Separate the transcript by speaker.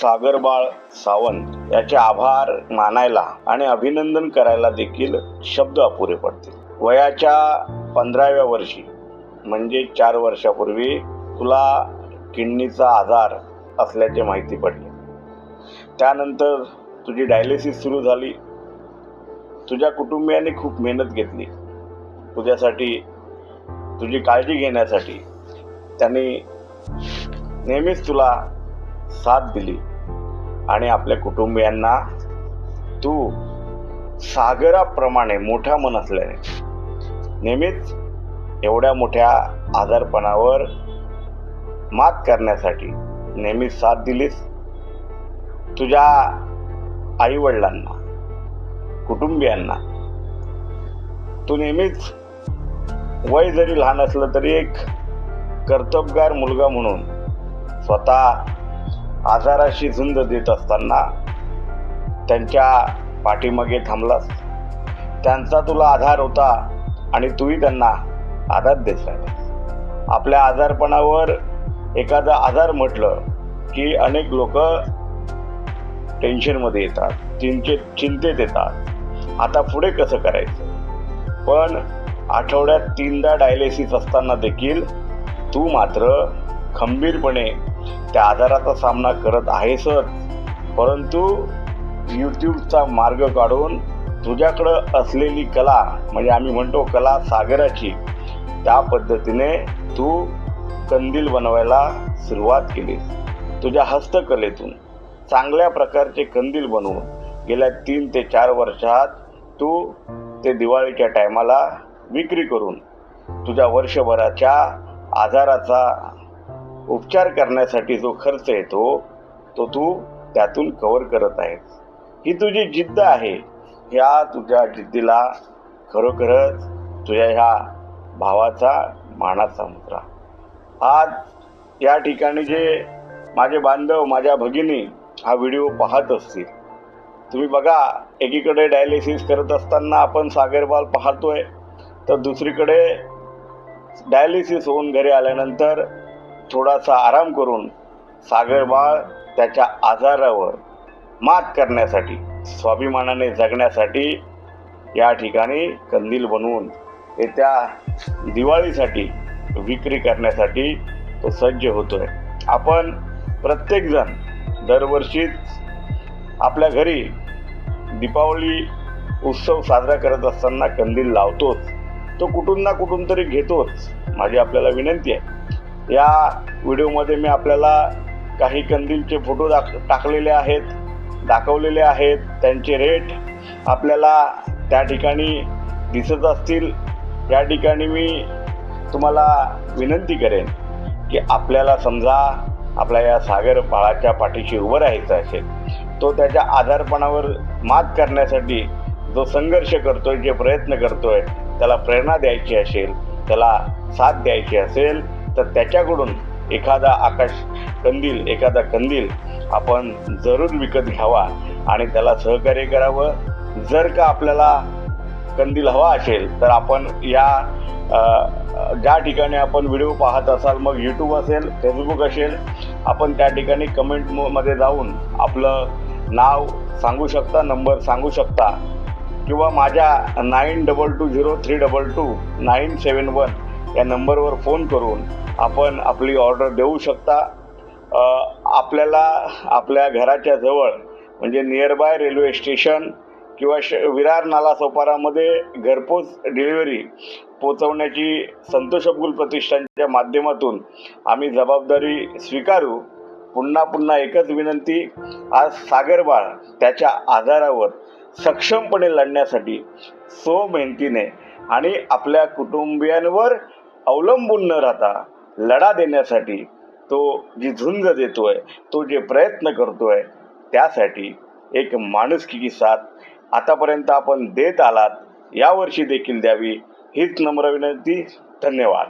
Speaker 1: सागरबाळ सावंत याचे आभार मानायला आणि अभिनंदन करायला देखील शब्द अपुरे पडतील. वयाच्या पंधराव्या वर्षी म्हणजे चार वर्षापूर्वी तुला किडनीचा आजार असल्याचे माहिती पडले. त्यानंतर तुझी डायलिसिस सुरू झाली. तुझ्या कुटुंबियांनी खूप मेहनत घेतली. तुझ्यासाठी तुझी काळजी घेण्यासाठी त्यांनी नेहमीच तुला साथ दिली. आणि आपल्या कुटुंबियांना तू सागराप्रमाणे मोठा मन असल्याने नेहमीच एवढ्या मोठ्या आजारपणावर मात करण्यासाठी नेहमी साथ दिलीस. तुझ्या आईवडिलांना कुटुंबियांना तू नेहमीच वय जरी लहान असलं तरी एक कर्तबगार मुलगा म्हणून स्वतः आजाराशी झुंज देत असताना त्यांच्या पाठीमागे थांबलास. त्यांचा तुला आधार होता आणि तूही त्यांना आधार देत राहिलास. आपल्या आजारपणावर एखादा आजार म्हटलं की अनेक लोक टेन्शनमध्ये येतात चिंतेत चिंतेत येतात. आता पुढे कसं करायचं? पण आठवड्यात तीनदा डायलिसिस असताना देखील तू मात्र खंबीरपणे त्या आजाराचा सामना करत आहेसच परंतु यूट्यूबचा मार्ग काढून तुझ्याकडं असलेली कला म्हणजे आम्ही म्हणतो कला सागराची त्या पद्धतीने तू कंदील बनवायला सुरुवात केलीस. तुझ्या हस्तकलेतून चांगल्या प्रकारचे कंदील बनवून गेल्या तीन ते चार वर्षात तू ते दिवाळीच्या टायमाला विक्री करून तुझ्या वर्षभराच्या आजाराचा उपचार करण्यासाठी जो खर्च येतो तो तू त्यातून कव्हर करत आहेस. ही तुझी जिद्द आहे. ह्या तुझ्या जिद्दीला खरोखरच तुझ्या ह्या भावाचा मानाचा मुद्रा. आज या ठिकाणी जे माझे बांधव माझ्या भगिनी हा व्हिडिओ पाहत असतील तुम्ही बघा एकीकडे डायलिसिस करत असताना आपण सागरबाल पाहतोय तर दुसरीकडे डायलिसिस होऊन घरी आल्यानंतर थोडासा आराम करून सागरबाळ त्याच्या आजारावर मात करण्यासाठी स्वाभिमानाने जगण्यासाठी या ठिकाणी कंदील बनवून येत्या दिवाळीसाठी विक्री करण्यासाठी तो सज्ज होतोय. आपण प्रत्येकजण दरवर्षीच आपल्या घरी दीपावली उत्सव साजरा करत असताना कंदील लावतोच. तो कुठून ना कुठून तरी घेतोच. माझी आपल्याला विनंती आहे. या व्हिडिओमध्ये मी आपल्याला काही कंदीलचे फोटो दाख टाकलेले आहेत दाखवलेले आहेत. त्यांचे रेट आपल्याला त्या ठिकाणी दिसत असतील. या ठिकाणी मी तुम्हाला विनंती करेन की आपल्याला समजा आपल्या या सागर पाळाच्या पाठीशी उभं राहायचं असेल तो त्याच्या आधारपणावर मात करण्यासाठी जो संघर्ष करतोय जे प्रयत्न करतोय त्याला प्रेरणा द्यायची असेल त्याला साथ द्यायची असेल तर त्याच्याकडून एखादा आकाश कंदील एखादा कंदील आपण जरूर विकत घ्यावा आणि त्याला सहकार्य करावं. जर का आपल्याला कंदील हवा असेल तर आपण या ज्या ठिकाणी आपण व्हिडिओ पाहत असाल मग यूट्यूब असेल फेसबुक असेल आपण त्या ठिकाणी कमेंटमध्ये जाऊन आपलं नाव सांगू शकता नंबर सांगू शकता. किंवा माझ्या nine double two zero three double two nine seven one या नंबरवर फोन करून आपण आपली ऑर्डर देऊ शकता. आपल्याला आपल्या घराच्या जवळ म्हणजे नियरबाय रेल्वे स्टेशन किंवा श विरार नाला सोपारामध्ये घरपोच डिलिव्हरी पोचवण्याची संतोष अब्दुल प्रतिष्ठानच्या माध्यमातून आम्ही जबाबदारी स्वीकारू. पुन्हा पुन्हा एकच विनंती आज सागरबाळ त्याच्या आधारावर सक्षमपणे लढण्यासाठी सो मेहनतीने आणि आपल्या कुटुंबियांवर अवलंबून न राहता लढा देण्यासाठी तो जी झुंज देतोय तो जे प्रयत्न करतोय त्यासाठी एक माणुसकीची साथ आतापर्यंत आपण देत आलात यावर्षी देखील द्यावी हीच नम्र विनंती. धन्यवाद.